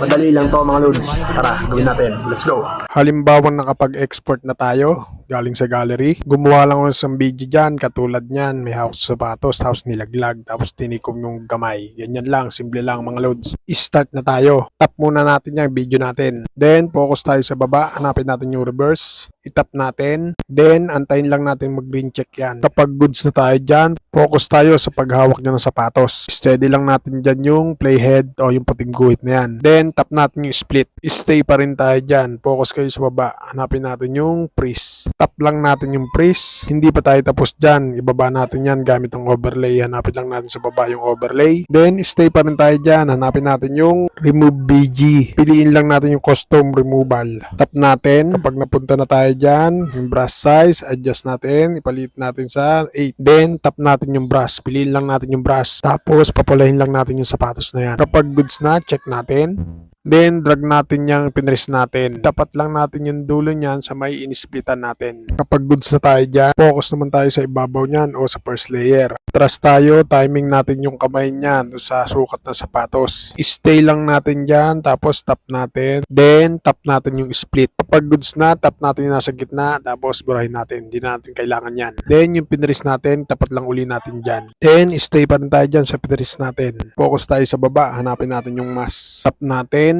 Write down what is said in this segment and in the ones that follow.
Madali lang to mga lods. Tara, gawin natin. Let's go. Halimbawa nakapag-export na tayo galing sa gallery. Gumawa lang ako isang video dyan, katulad niyan, may house sapatos, tapos nilaglag, tapos tinikom yung kamay. Ganyan lang, simple lang mga loads. I-start na tayo. Tap muna natin yung video natin. Then, focus tayo sa baba, hanapin natin yung reverse. I-tap natin. Then, antayin lang natin mag-green check yan. Kapag goods na tayo dyan, focus tayo sa paghawak nyo ng sapatos. Steady lang natin dyan yung playhead o yung puting guhit na yan. Then, tap natin yung split. Stay pa rin tayo dyan. Focus kayo sa baba. Hanapin natin yung freeze. Tap lang natin yung freeze. Hindi pa tayo tapos dyan. Ibaba natin yan gamit ang overlay. Hanapin lang natin sa baba yung overlay. Then, stay pa rin tayo dyan. Hanapin natin yung remove BG. Piliin lang natin yung custom removal. Tap natin. Kapag napunta na tayo dyan, yung brush size, adjust natin. Ipalit natin sa 8. Then, tap natin yung brush. Piliin lang natin yung brush. Tapos, papulahin lang natin yung sapatos na yan. Kapag goods na, check natin. Then, drag natin yung pinrest natin. Dapat lang natin yung dulo niyan sa may inisplitan natin. Kapag goods na tayo dyan, focus naman tayo sa ibabaw niyan o sa first layer. Trust tayo, timing natin yung kamay niyan sa sukat ng sapatos. Stay lang natin dyan, tapos tap natin. Then, tap natin yung split. Kapag goods na, tap natin yung nasa gitna, tapos burahin natin. Hindi na natin kailangan yan. Then, yung pinrest natin, tapat lang uli natin dyan. Then, stay pa rin tayo dyan sa pinrest natin. Focus tayo sa baba, hanapin natin yung mask. Tap natin,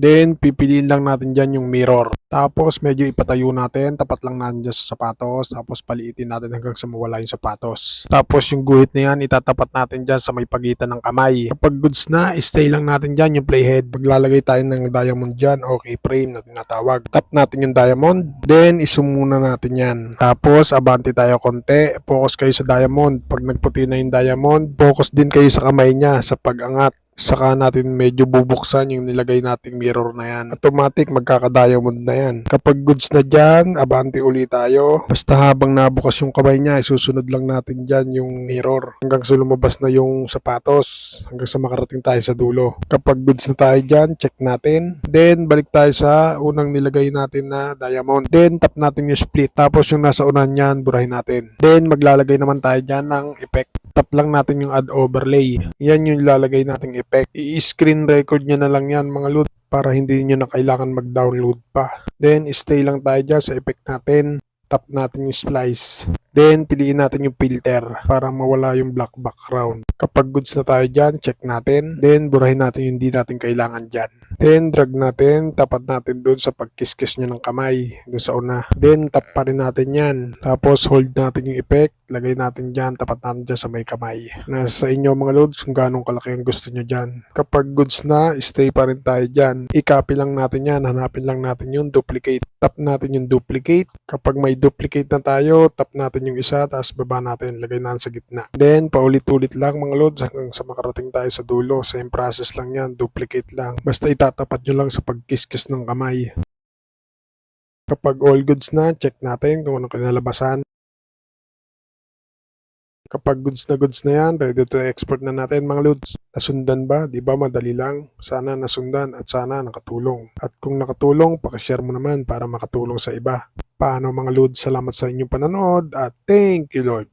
Then, pipiliin lang natin dyan yung mirror. Tapos, medyo ipatayo natin. Tapat lang natin dyan sa sapatos. Tapos, paliitin natin hanggang sa mawala yung sapatos. Tapos, yung guhit na yan, itatapat natin dyan sa may pagitan ng kamay. Kapag goods na, stay lang natin dyan yung playhead. Maglalagay tayo ng diamond dyan o frame na tinatawag. Tap natin yung diamond. Then, isum muna natin yan. Tapos, abante tayo konti. Focus kayo sa diamond. Pag nagputi na yung diamond, focus din kayo sa kamay niya sa pag-angat saka natin medyo bubuksan yung nilagay nating mirror na yan. Automatic magkaka-diamond na yan. Kapag goods na dyan, abante uli tayo. Basta habang nabukas yung kamay niya, isusunod lang natin dyan yung mirror. Hanggang sa lumabas na yung sapatos. Hanggang sa makarating tayo sa dulo. Kapag goods na tayo dyan, check natin. Then, balik tayo sa unang nilagay natin na diamond. Then, tap natin yung split. Tapos yung nasa unan niyan, burahin natin. Then, maglalagay naman tayo dyan ng effect tap lang natin yung add overlay. Yan yung lalagay nating effect. I-screen record nyo na lang yan mga loot para hindi nyo na kailangan mag-download pa. Then, stay lang tayo dyan sa effect natin. Tap natin yung splice. Then, piliin natin yung filter para mawala yung black background. Kapag goods na tayo dyan, check natin. Then, burahin natin yung hindi natin kailangan dyan. Then, drag natin, tapat natin doon sa pagkiskis nyo ng kamay, doon sa una. Then, tap pa rin natin yan. Tapos, hold natin yung effect, lagay natin dyan, tapat natin dyan sa may kamay. Nasa inyo mga loads kung ganong kalaki ang gusto nyo dyan. Kapag goods na, stay pa rin tayo dyan. I-copy lang natin yan, hanapin lang natin yung duplicate. Tap natin yung duplicate. Kapag may duplicate na tayo, tap natin yung isa, tapos baba natin, lagay natin sa gitna. Then, paulit-ulit lang mga loads hanggang sa makarating tayo sa dulo. Same process lang yan, duplicate lang. Basta itatapat nyo lang sa pagkiskis ng kamay. Kapag all goods na, check natin kung anong kinalabasan. Kapag goods na goods na yan, ready to export na natin mga loads. Nasundan ba? Di ba madali lang? Sana nasundan at sana nakatulong. At kung nakatulong, pakishare mo naman para makatulong sa iba. Paano mga loads? Salamat sa inyong panonood at thank you Lord.